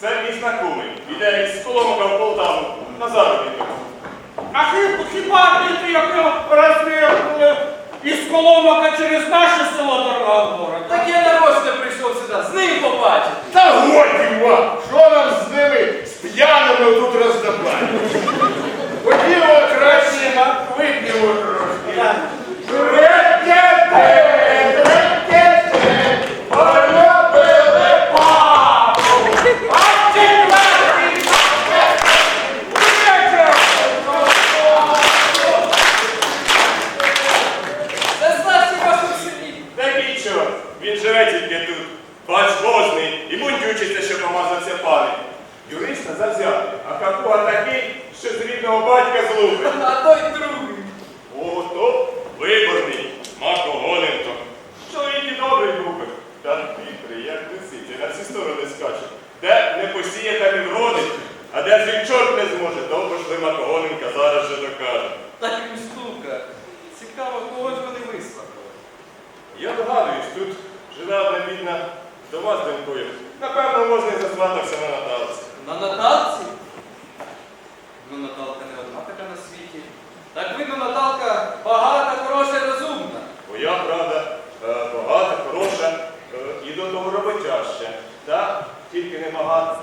Це міст на Іде із коломока в Полтаву на заробіток. А хі- хіба ти як розмір із коломока через наше село торгував? Він живе тільки тут. Бач возний і мундючиться, що помазався пам'ять. Юриста завзяти, а какуа такий, що з рідного батька злупить. А той другий. Ото виборний, Марко Гоненко. Чоловік і добрий буби. Та хитрий, як лисиця, на всі сторони скаче. Де не посіє, там і вродить, а де ж він чорт не зможе, довго ж ви Марко Гоненка зараз же докаже. Так він штука. Цікаво, кого ж вони вислухали. Я догадуюсь, тут жила одна бідна дома з донькою. Напевно, можна і засватався на Наталці. На Наталці? Ну, Наталка не одна така на світі. Так видно, Наталка багата, хороша і розумна. Моя правда е, багата, хороша е, і до того роботяща. Та тільки не багата.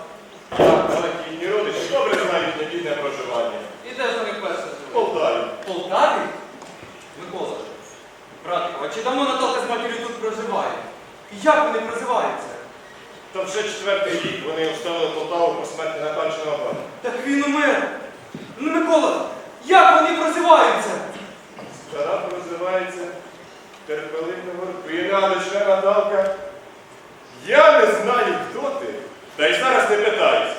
Я багатітні родичі добре знають недільне проживання. І де ж вони живуть? Полтаві. Полтаві? Микола. Братику, а чи давно Наталка з матір'ю тут проживає? І як вони прозиваються? Та вже четвертий рік вони обставили Полтаву про смерті наконченого пана. Так він умер. Ну, Микола, як вони прозиваються? Стара прозивається терпеливо воркує дочка Наталка. Я не знаю, хто ти. Та й зараз не питаюсь.